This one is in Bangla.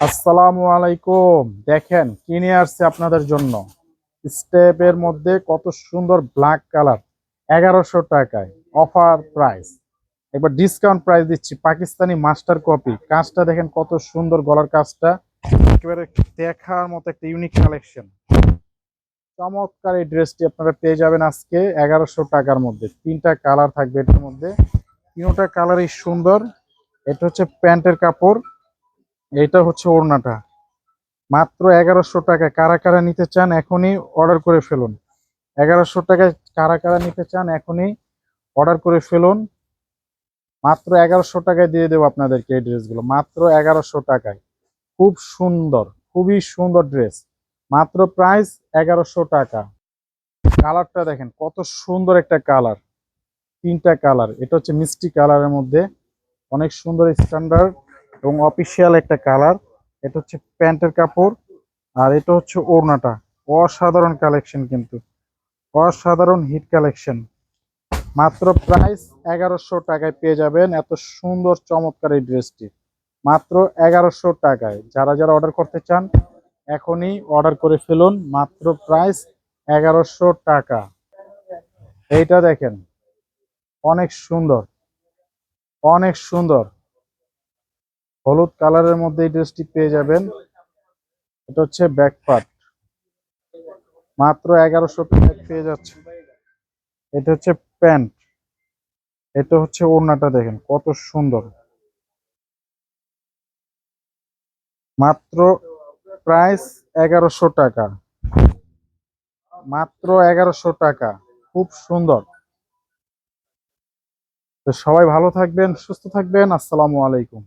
আসসালামু আলাইকুম। দেখেন কিনে আসছে আপনাদের জন্য? স্টেপের মধ্যে কত সুন্দর ব্ল্যাক কালার এগারোশো টাকায় অফার প্রাইস একবার ডিসকাউন্ট প্রাইস দিচ্ছি, পাকিস্তানি মাস্টার কপি কাজটা দেখেন কত সুন্দর গলার কাজটা। একেবারে দেখার মতো একটা ইউনিক কালেকশন চমৎকার এই ড্রেসটি আপনারা পেয়ে যাবেন আজকে এগারোশো টাকার মধ্যে। তিনটা কালার থাকবে এটার মধ্যে। তিনটা কালারই সুন্দর। এটা হচ্ছে প্যান্টের কাপড়। এটা হচ্ছে ওড়নাটা। মাত্র এগারোশো টাকা কারা কারা নিতে চান এখনই অর্ডার করে ফেলুন। এগারোশো টাকায় কারা কারা নিতে চান এখনই অর্ডার করে ফেলুন। মাত্র এগারোশো টাকায় দিয়ে দেবো আপনাদেরকে এই ড্রেসগুলো। মাত্র এগারোশো টাকায়। খুব সুন্দর, খুবই সুন্দর ড্রেস। মাত্র প্রাইস এগারোশো টাকা। কালারটা দেখেন, কত সুন্দর একটা কালার। তিনটা কালার। এটা হচ্ছে মিষ্টি কালারের মধ্যে। অনেক সুন্দর স্ট্যান্ডার্ড। এবং অফিসিয়াল একটা কালার এটা হচ্ছে প্যান্টের কাপড়, আর এটা হচ্ছে ওড়নাটা। অসাধারণ কালেকশন কিন্তু। অসাধারণ হিট কালেকশন মাত্র প্রাইস এগারোশো টাকায় পেয়ে যাবেন এত সুন্দর চমৎকার এই ড্রেসটি মাত্র এগারোশো টাকায়। যারা যারা অর্ডার করতে চান, এখনই অর্ডার করে ফেলুন। মাত্র প্রাইস এগারোশো টাকা। এইটা দেখেন, অনেক সুন্দর। অনেক সুন্দর। হলুদ কালারের মধ্যে এই ড্রেসটি পেয়ে যাবেন। এটা হচ্ছে ব্যাক পার্ট। মাত্র এগারোশো পেয়ে যাচ্ছে। এটা হচ্ছে প্যান্ট। এটা হচ্ছে ওড়নাটা দেখেন, কত সুন্দর। মাত্র প্রাইস এগারোশো টাকা। মাত্র এগারোশো টাকা। খুব সুন্দর। তো সবাই ভালো থাকবেন, সুস্থ থাকবেন। আসসালামু আলাইকুম।